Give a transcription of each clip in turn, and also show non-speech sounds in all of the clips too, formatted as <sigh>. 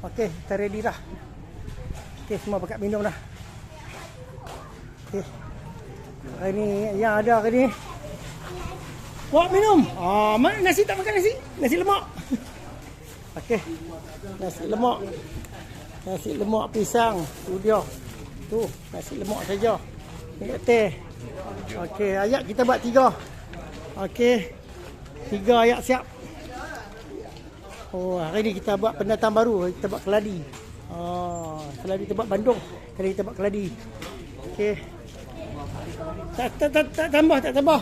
Okey, kita ready dah. Okey, semua pakat minum dah. Okey. Hari ni yang ada hari ni. Buat minum. Ah, mana nasi tak makan nasi? Nasi lemak. <laughs> Okey. Nasi lemak. Nasi lemak pisang. Tu dia. Tu, nasi lemak saja. Ni teh. Okey, ayat kita buat tiga. Okey. Tiga ayat siap. Oh, hari ni kita buat pendatang baru. Kita buat keladi. Oh, keladi kita buat Bandung. Kali kita buat keladi. Okey. Tak, tak, tak, tak tambah, tak tambah.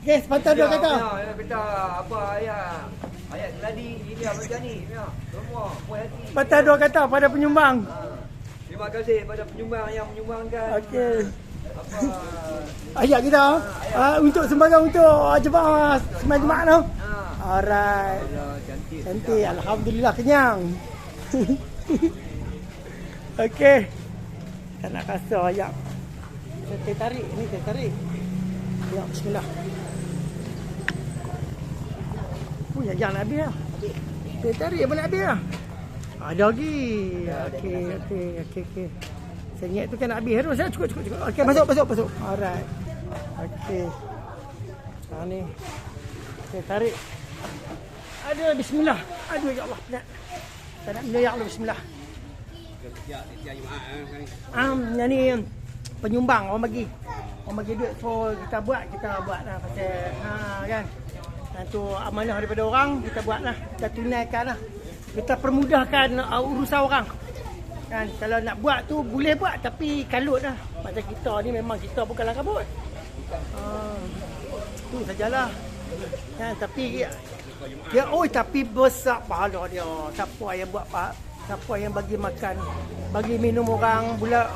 Okey, sepatah dua kata. Ya, ya, kata apa ayat. Ayat tadi ini macam ni. Ya, semua puas hati. Sepatah dua kata pada penyumbang. Terima kasih kepada penyumbang yang menyumbangkan. Okey. Apa Ayat kita uh, untuk sembarang untuk jemaah sembahyang Jumaat tu. ha. Alright. Cantik. Alhamdulillah kenyang. <laughs> Okey. Tak nak rasa ayam. Saya tarik. Ini saya tarik. Ya, bismillah. Oh, ya, jangan habis lah. Saya tarik apa nak habis lah. Ada lagi. Okey, okey, okey, okey. Saya ingat tu kan nak habis. Harus, cukup, cukup, cukup. Okey, masuk, masuk, masuk. Alright. Okey. Ha ni. Saya tarik. Aduh, bismillah. Aduh, ya Allah. Tak, tak nak benda, ya Allah, bismillah. Um, yang ni penyumbang orang bagi. Orang bagi duit so kita buat, kita buat lah pasal ha kan. Dan tu amanah daripada orang, kita buat lah. Kita tunaikan lah. Kita permudahkan uh, urusan orang. Kan, kalau nak buat tu boleh buat tapi kalut lah. Macam kita ni memang kita bukanlah kabut. Ha, tu sajalah. Kan, tapi dia oi tapi besar pahala dia. Siapa yang buat pa- siapa yang bagi makan, bagi minum orang pula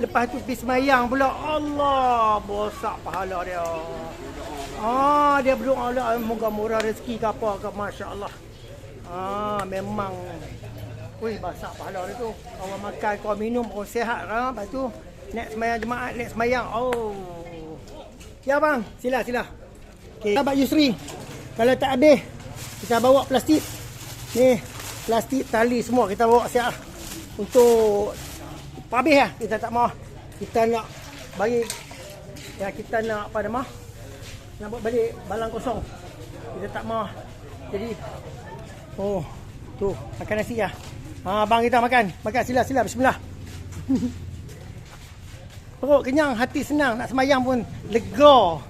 lepas tu pergi semayang pula Allah besar pahala dia. Ah dia berdoa lah moga murah rezeki ke apa ke masya-Allah. Ah memang Wih, besar pahala dia tu. Kau makan, kau minum, kau sihat kan. Lepas tu, nak semayang jemaat, nak semayang. Oh. Ya bang, sila, sila. Okay. Sahabat Yusri, kalau tak habis, kita bawa plastik. Ni, plastik, tali semua kita bawa siap. Untuk habis lah. Kita tak mau. Kita nak bagi, ya kita nak apa nama? Nak buat balik balang kosong. Kita tak mau. Jadi, oh, tu, makan nasi lah. Ha, abang kita makan. Makan sila, sila. Bismillah. <laughs> Perut kenyang, hati senang. Nak semayang pun lega.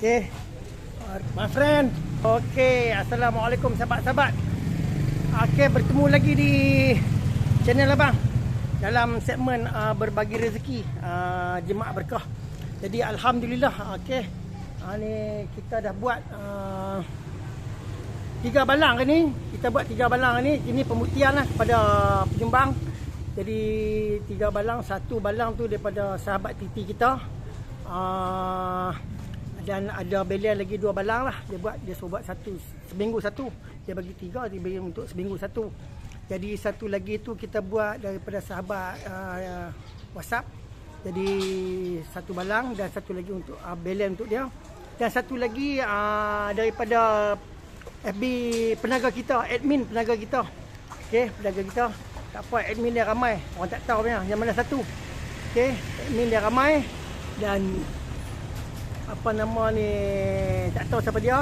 Okay. My friend. Okay. Assalamualaikum sahabat-sahabat. Okay, bertemu lagi di channel abang. Dalam segmen uh, berbagi rezeki uh, jemaah berkah. Jadi Alhamdulillah. Okay. Uh, ni kita dah buat uh, tiga balang ke ni kita buat tiga balang ni ini pembuktian lah kepada penyumbang jadi tiga balang satu balang tu daripada sahabat titi kita uh, dan ada belian lagi dua balang lah dia buat dia suruh buat satu seminggu satu dia bagi tiga dia bagi untuk seminggu satu jadi satu lagi tu kita buat daripada sahabat uh, whatsapp jadi satu balang dan satu lagi untuk uh, belian untuk dia dan satu lagi uh, daripada FB penaga kita, admin penaga kita. Okey, penaga kita. Tak apa, admin dia ramai. Orang tak tahu punya yang mana satu. Okey, admin dia ramai dan apa nama ni tak tahu siapa dia.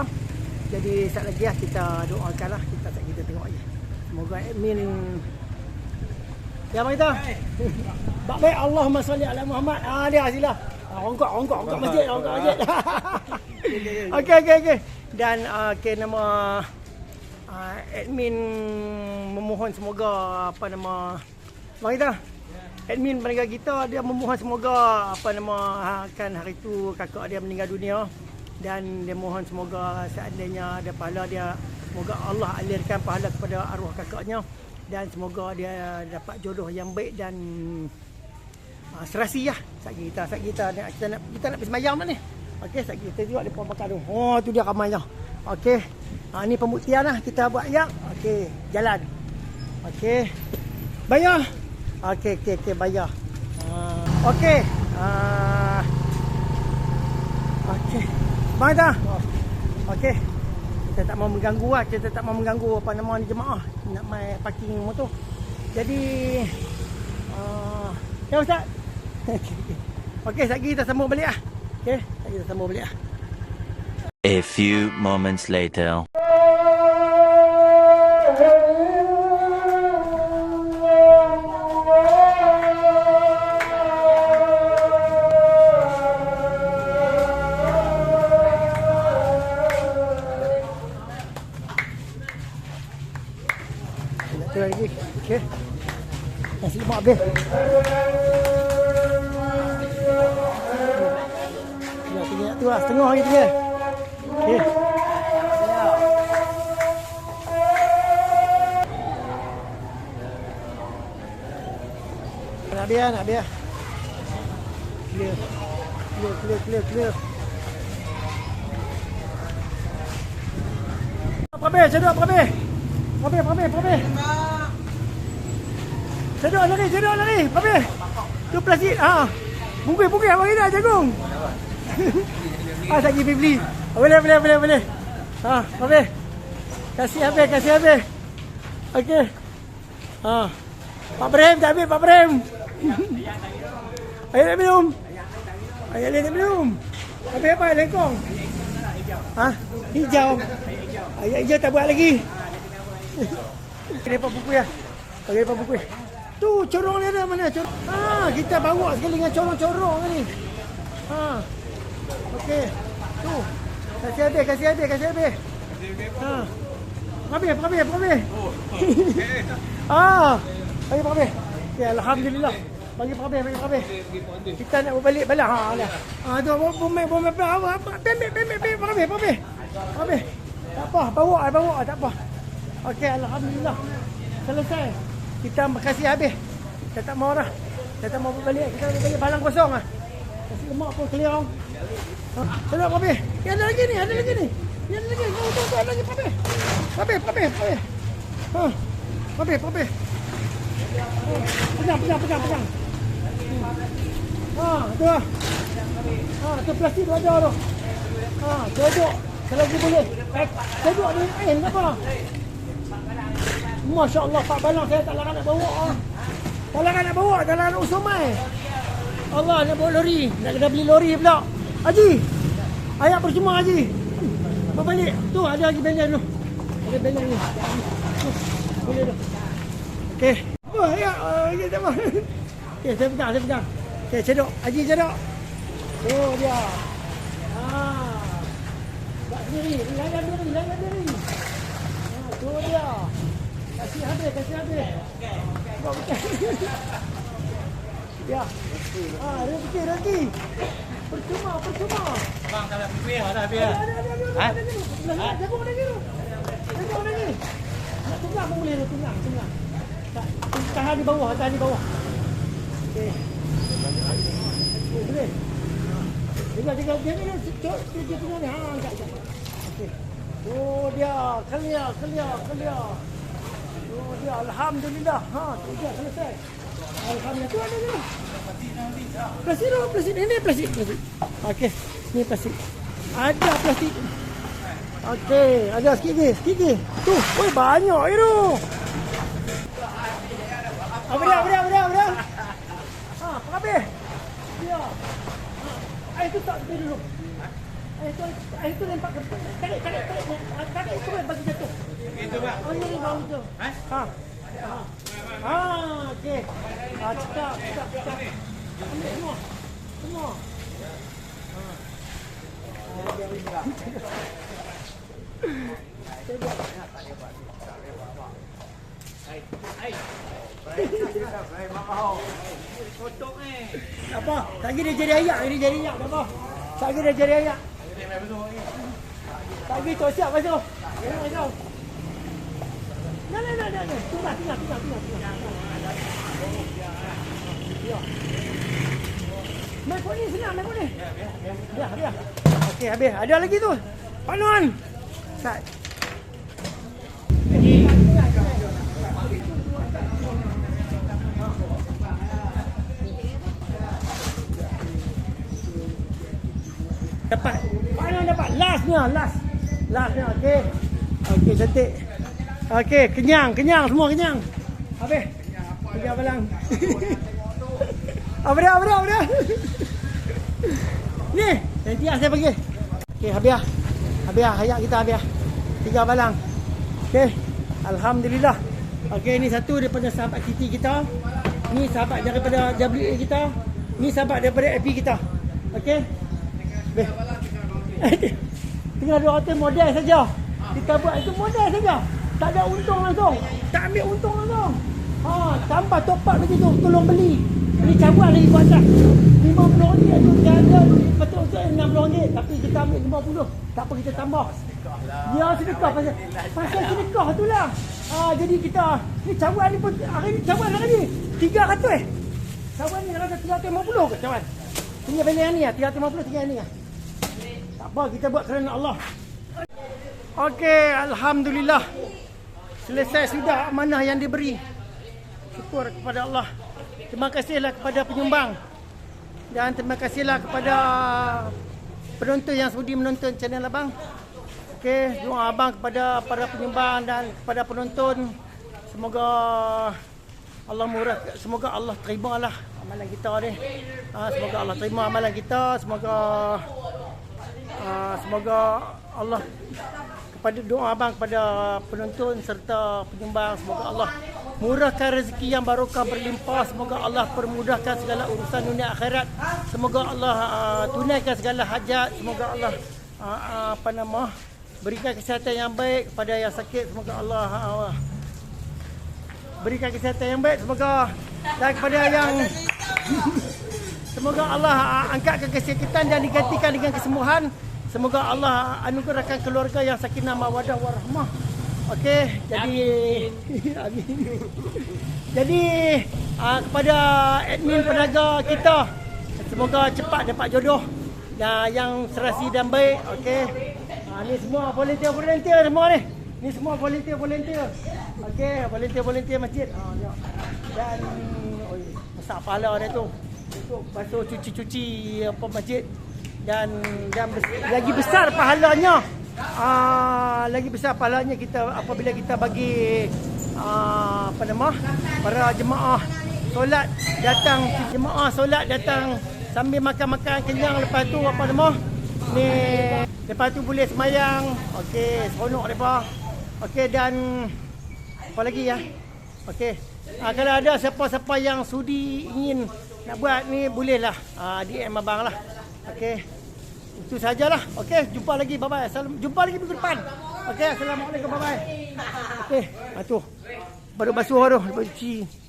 Jadi sat lagi lah kita doakan lah. Kita tak kita tengok je. Semoga admin Ya bang kita. <laughs> Baik baik Allahumma salli ala Muhammad. Ah dia sila. Ah, rongkok rongkok rongkok masjid rongkok masjid. Okey okey okey. Dan uh, okay, nama uh, admin memohon semoga apa nama bang kita admin pendengar kita dia memohon semoga apa nama akan hari tu kakak dia meninggal dunia dan dia mohon semoga seandainya ada pahala dia semoga Allah alirkan pahala kepada arwah kakaknya dan semoga dia dapat jodoh yang baik dan uh, serasi lah sat kita sat kita nak kita nak kita nak pergi semayang dah ni Okey, sekejap kita tengok depan makan tu. Oh, tu dia ramainya. Okey. Ha ni pembuktian lah kita buat ya. Okey, jalan. Okey. Bayar. Okey, okey, okey, bayar. Ha. Okey. Ha. Okey. Bang dah. Okey. Kita tak mau mengganggu lah. Kita tak mau mengganggu apa nama ni jemaah. nak main parking motor. Jadi uh, ya Ustaz. <laughs> Okey, lagi kita sambung balik ah. Okey, lagi kita sambung balik ah. A few moments later. Nasi lemak habis. Ya, tinggal tu lah. Setengah lagi tinggal. Okey. Nak biar, nak biar. Clear. Clear, clear, clear, clear. Apa be? Cedok apa be? Apa be? Apa be? Apa be? Cedok lari, cedok lari. Apa? Tu plastik. Ha. Bungkus. Abang kita jagung. <laughs> ah, tak pergi beli. Boleh, boleh, boleh, boleh. Ha, apa? Kasih habis, kasih habis. Okey. Ha. Pak Brem, tak habis Pak Brem. Ayat <laughs> nak minum. Ayat nak minum. Habis apa? Lengkong. Ha? Hijau. Ayat hijau tak buat lagi. <laughs> Lepas buku ya. Lepas buku. Tu corong dia ada mana? Corong. Ha, kita bawa sekali dengan corong-corong ni. Ha. Okey. Tu. Kasih habis, kasih habis, kasih habis. Ha. Habis, habis, habis. Oh. ah. <laughs> Bagi Habis. Ya, Alhamdulillah. Bagi Habis, bagi Habis. Kita nak balik balik. Ha, lah. Ha, tu apa. Pembek pembek pembek Pak Habis, Pak Habis. Pak Habis. Tak apa, bawa bawa tak apa. Okey, alhamdulillah. Selesai. Kita kasih habis. Kita tak mau dah. Kita tak mau balik. Kita balik balang kosong ah. Kasih lemak pun clear. Ha, sedap Pak Habis. Ya, ada lagi ni, ada lagi ni. Ya, ada lagi. Kau tu ada lagi Pak Habis, Pak Habis. Ha. Pak Habis. Pegang, pegang, pegang, pegang. Ha, tu lah. Ha, tu plastik tu ada tu. Ha, duduk. Selagi boleh. Eh, duduk ni main apa? Masya Allah, Pak Balang saya tak larat nak bawa. Ah. Tak larat nak bawa, tak larat nak usung mai. Allah nak bawa lori. Nak kena beli lori pula. Haji. Ayat percuma Haji. Berbalik. Tu ada lagi belen tu. Ada belen ni. Tu, Boleh tu. Okey. Oh, ya. Uh, ya, tak. Okey, saya pegang, saya pegang. Okey, cedok. Haji cedok. Oh, dia. Ah. Tak sendiri. Layan diri, layan diri. Ah, tu dia. Kasih habis, kasih habis. Buat betul. Ya. Ah, rezeki, rezeki. Percuma, percuma. Bang, ada kuih dah habis. Ada, ada, ada, ada, Ha? ada, ada. Jagung ada gitu. Jagung ada ni. Nak tunggang tunggang. Tak, tahan di bawah, tahan di bawah. Okey. Oh, boleh. Tinggal, tinggal. Dia ni, dia, dia, dia tengah ni. Ha, angkat, angkat. Okey. Oh, dia. Clear, clear, clear. Dia. Alhamdulillah. Ha, dia, selesai. Alhamdulillah. Tu ada ni. Plastik tu, plastik. Ini plastik, plastik. Okey, ni plastik. Ada plastik. Okey, ada sikit lagi, sikit lagi. Tu, oi banyak ni tu. Apa dia, apa dia, apa dia, apa dia? Ha, apa habis? Dia. Ha, air tu tak dulu. Air tu, air tu lempak ke tarik, tarik. Tarik itu kan bagi jatuh. Oh. Ha? Ha. Ha. Ha, okey. Ha, cekap, cekap, cekap. Ambil semua. Semua. Kotok ni. Tak apa. Tak kira dia jadi ayak, dia jadi ayak. Tak apa. Tak kira dia jadi ayak. Tak kira tu siap masuk. Jangan masuk. Nah, nah, nah, nah, nah. Tunggu, tunggu, tunggu, tunggu, tunggu. Ya. Main kau ni senang, main kau ni. Biar, biar. Okey, habis. Ada lagi tu. Panuan. Sat. Dapat. Panuan dapat. Lastnya, last. Lastnya, okey. Okey, cantik. Okey, kenyang, kenyang semua kenyang. Habis. Kenyang balang. apa dia, apa dia, apa dia? Ni, nanti saya pergi. Okey, Habiah. Habiah, hayat kita Habiah. Tiga balang. Okey. Alhamdulillah. Okey, ni satu daripada sahabat Titi kita. Ni sahabat daripada WA kita. Ni sahabat daripada AP kita. Okey. Habis. Tinggal dua hotel model saja. Kita buat itu model saja. Tak ada untung langsung. Tak ambil untung langsung. Ha, tambah top up lagi tu. Tolong beli. Beli cabuan lagi buat atas. RM50 tu dia ada betul betul RM60 tapi kita ambil RM50. Tak apa kita tambah. Ya sedekah pasal pasal sedekah tu lah. Ha, jadi kita ni cabuan ni pun hari ni cabuan hari ni 300 eh. Cabuan ni rasa 350 ke cabuan? Tinggal beli yang ni lah. 350 tinggal ni lah. Tak apa, kita buat kerana Allah. Okey, Alhamdulillah. Selesai sudah amanah yang diberi. Syukur kepada Allah. Terima kasihlah kepada penyumbang. Dan terima kasihlah kepada penonton yang sudi menonton channel Abang. Okey, doa Abang kepada para penyumbang dan kepada penonton. Semoga Allah murah. Semoga Allah terimalah amalan kita ni. Ha, semoga Allah terima amalan kita. Semoga uh, semoga Allah kepada doa abang kepada penonton serta penyumbang. Semoga Allah murahkan rezeki yang barokah berlimpah. Semoga Allah permudahkan segala urusan dunia akhirat. Semoga Allah uh, tunaikan segala hajat. Semoga Allah uh, apa nama berikan kesihatan yang baik kepada yang sakit. Semoga Allah uh, berikan kesihatan yang baik. Semoga dan kepada yang Semoga Allah ah, angkatkan kesakitan dan digantikan dengan kesembuhan. Semoga Allah anugerahkan keluarga yang sakinah mawadah warahmah. Okey, jadi amin. <laughs> jadi uh, kepada admin penaga kita semoga cepat dapat jodoh dan yang serasi dan baik. Okey. Uh, ni semua volunteer-volunteer semua ni. Ni semua volunteer-volunteer. Okey, volunteer-volunteer masjid. Uh, dan oi, masak pahala dia tu untuk basuh cuci-cuci apa masjid. Dan dan bes, lagi besar pahalanya. Aa, lagi besar pahalanya kita apabila kita bagi aa, apa nama para jemaah solat datang. Jemaah solat datang sambil makan-makan kenyang. Lepas tu apa nama ni lepas tu boleh semayang. Okey seronok depa okey dan apa lagi ya? Okey. Ha, kalau ada siapa-siapa yang sudi ingin nak buat ni bolehlah ha, DM abang lah. Okey. Itu sajalah. Okey, jumpa lagi. Bye bye. Salam. Jumpa lagi minggu depan. Okey, assalamualaikum. Bye bye. Okey, ha. Baru basuh baru cuci.